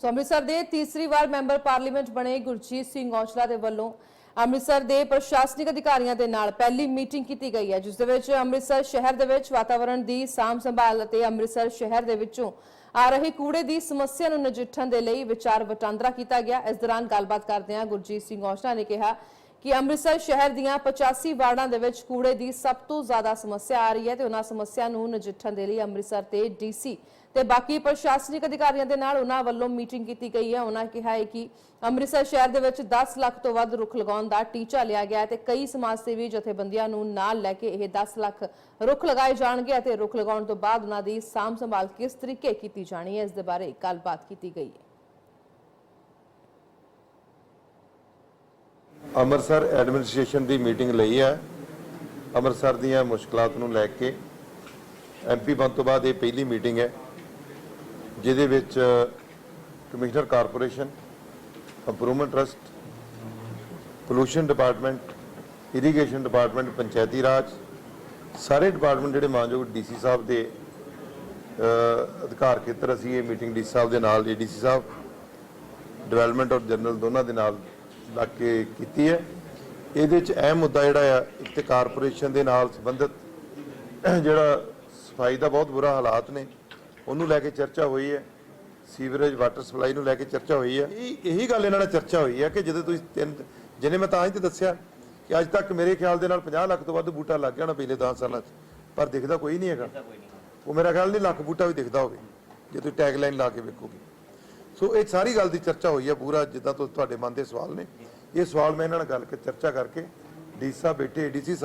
ਸੋ ਅੰਮ੍ਰਿਤਸਰ ਦੇ ਤੀਸਰੀ ਵਾਰ member parliament ਬਣੇ ਗੁਰਜੀਤ ਸਿੰਘ ਔਜਲਾ ਦੇ ਵੱਲੋਂ ਅੰਮ੍ਰਿਤਸਰ ਦੇ ਪ੍ਰਸ਼ਾਸਨਿਕ ਅਧਿਕਾਰੀਆਂ ਦੇ ਨਾਲ ਪਹਿਲੀ ਮੀਟਿੰਗ ਕੀਤੀ ਗਈ ਹੈ, ਜਿਸ ਦੇ ਵਿੱਚ ਅੰਮ੍ਰਿਤਸਰ ਸ਼ਹਿਰ ਦੇ ਵਿੱਚ ਵਾਤਾਵਰਣ ਦੀ ਸਾਂਭ ਸੰਭਾਲ ਅਤੇ ਅੰਮ੍ਰਿਤਸਰ ਸ਼ਹਿਰ ਦੇ ਵਿੱਚੋਂ ਆ ਰਹੇ ਕੂੜੇ ਦੀ ਸਮੱਸਿਆ ਨੂੰ ਨਜਿੱਠਣ ਦੇ ਲਈ ਵਿਚਾਰ ਵਟਾਂਦਰਾ ਕੀਤਾ ਗਿਆ। ਇਸ ਦੌਰਾਨ ਗੱਲਬਾਤ ਕਰਦਿਆਂ ਗੁਰਜੀਤ ਸਿੰਘ ਔਜਲਾ ਨੇ ਕਿਹਾ ਕਿ ਅੰਮ੍ਰਿਤਸਰ ਸ਼ਹਿਰ ਦੀਆਂ 85 ਵਾਰਡਾਂ ਦੇ ਵਿੱਚ ਕੂੜੇ ਦੀ ਸਭ ਤੋਂ ਜ਼ਿਆਦਾ ਸਮੱਸਿਆ ਆ ਰਹੀ ਹੈ ਤੇ ਉਹਨਾਂ ਸਮੱਸਿਆ ਨੂੰ ਨਜਿੱਠਣ ਦੇ ਲਈ ਅੰਮ੍ਰਿਤਸਰ ਤੇ ਡੀਸੀ ਤੇ ਬਾਕੀ ਪ੍ਰਸ਼ਾਸਨਿਕ ਅਧਿਕਾਰੀਆਂ ਦੇ ਨਾਲ ਉਹਨਾਂ ਵੱਲੋਂ ਮੀਟਿੰਗ ਕੀਤੀ ਗਈ ਹੈ। ਉਹਨਾਂ ਕਿਹਾ ਹੈ ਕਿ ਅੰਮ੍ਰਿਤਸਰ ਸ਼ਹਿਰ ਦੇ ਵਿੱਚ 10 ਲੱਖ ਤੋਂ ਵੱਧ ਰੁੱਖ ਲਗਾਉਣ ਦਾ ਟੀਚਾ ਲਿਆ ਗਿਆ ਹੈ ਤੇ ਕਈ ਸਮਾਜ ਸੇਵੀ ਜਥੇਬੰਦੀਆਂ ਨੂੰ ਨਾਲ ਲੈ ਕੇ ਇਹ 10 ਲੱਖ ਰੁੱਖ ਲਗਾਏ ਜਾਣਗੇ ਅਤੇ ਰੁੱਖ ਲਗਾਉਣ ਤੋਂ ਬਾਅਦ ਉਹਨਾਂ ਦੀ ਸਾਂਭ ਸੰਭਾਲ ਕਿਸ ਤਰੀਕੇ ਕੀਤੀ ਜਾਣੀ ਹੈ, ਇਸ ਦੇ ਬਾਰੇ ਗੱਲਬਾਤ ਕੀਤੀ ਗਈ ਹੈ। ਅੰਮ੍ਰਿਤਸਰ ਐਡਮਿਨਿਸਟ੍ਰੇਸ਼ਨ ਦੀ ਮੀਟਿੰਗ ਲਈ ਹੈ। ਅੰਮ੍ਰਿਤਸਰ ਦੀਆਂ ਮੁਸ਼ਕਲਾਂ ਨੂੰ ਲੈ ਕੇ ਐਮਪੀ ਬਣ ਤੋਂ ਬਾਅਦ ਇਹ ਪਹਿਲੀ ਮੀਟਿੰਗ ਹੈ, ਜਿਹਦੇ ਵਿੱਚ commissioner corporation, improvement trust, pollution department, irrigation department, Panchayati Raj, ਸਾਰੇ ਡਿਪਾਰਟਮੈਂਟ ਜਿਹੜੇ ਮਾਨਯੋਗ ਡੀਸੀ ਸਾਹਿਬ ਦੇ ਅਧਿਕਾਰ ਖੇਤਰ, ਅਸੀਂ ਇਹ ਮੀਟਿੰਗ ਡੀਸੀ ਸਾਹਿਬ ਦੇ ਨਾਲ ਏਡੀਸੀ ਸਾਹਿਬ, ਡਿਵੈਲਪਮੈਂਟ ਔਰ ਜਨਰਲ ਦੋਨਾਂ ਦੇ ਨਾਲ ਲੱਗ ਕੇ ਕੀਤੀ ਹੈ। ਇਹਦੇ 'ਚ ਅਹਿਮ ਮੁੱਦਾ ਜਿਹੜਾ ਆ, ਇੱਕ ਤੇ ਕਾਰਪੋਰੇਸ਼ਨ ਦੇ ਨਾਲ ਸੰਬੰਧਿਤ ਜਿਹੜਾ ਸਫ਼ਾਈ ਦਾ ਬਹੁਤ ਬੁਰਾ ਹਾਲਾਤ ਨੇ, ਉਹਨੂੰ ਲੈ ਕੇ ਚਰਚਾ ਹੋਈ ਹੈ। ਸੀਵਰੇਜ, ਵਾਟਰ ਸਪਲਾਈ ਨੂੰ ਲੈ ਕੇ ਚਰਚਾ ਹੋਈ ਹੈ। ਇਹ ਇਹੀ ਗੱਲ ਇਹਨਾਂ ਨਾਲ ਚਰਚਾ ਹੋਈ ਹੈ ਕਿ ਜਦੋਂ ਤੁਸੀਂ ਤਿੰਨ, ਜਿਹਨੇ ਮੈਂ ਤਾਂ ਹੀ ਤੇ ਦੱਸਿਆ ਕਿ ਅੱਜ ਤੱਕ ਮੇਰੇ ਖਿਆਲ ਦੇ ਨਾਲ 50 ਲੱਖ ਤੋਂ ਵੱਧ ਬੂਟਾ ਲੱਗ ਗਿਆ ਨਾ ਪਿਛਲੇ 10 ਸਾਲਾਂ 'ਚ, ਪਰ ਦਿਖਦਾ ਕੋਈ ਨਹੀਂ ਹੈਗਾ। ਉਹ ਮੇਰਾ ਖਿਆਲ ਨਹੀਂ ਲੱਖ ਬੂਟਾ ਵੀ ਦਿਖਦਾ ਹੋਵੇ, ਜੇ ਤੁਸੀਂ ਟੈਗ ਲਾਈਨ ਲਾ ਕੇ ਵੇਖੋਗੇ। ਸੋ ਇਹ ਸਾਰੀ ਗੱਲ ਦੀ ਚਰਚਾ ਹੋਈ ਹੈ ਪੂਰਾ, ਜਿੱਦਾਂ ਤੋਂ, ਤੁਹਾਡੇ ਮਨ ਦੇ ਸਵਾਲ ਨੇ। ਇਹ ਸਵਾਲ ਮੈਂ ਇਹਨਾਂ ਨਾਲ ਗੱਲ ਕਰ ਚਰਚਾ ਕਰਕੇ, ਡੀ ਸਾਹਿਬ ਬੈਠੇ ਏਡੀਸੀ ਸਾਹਿਬ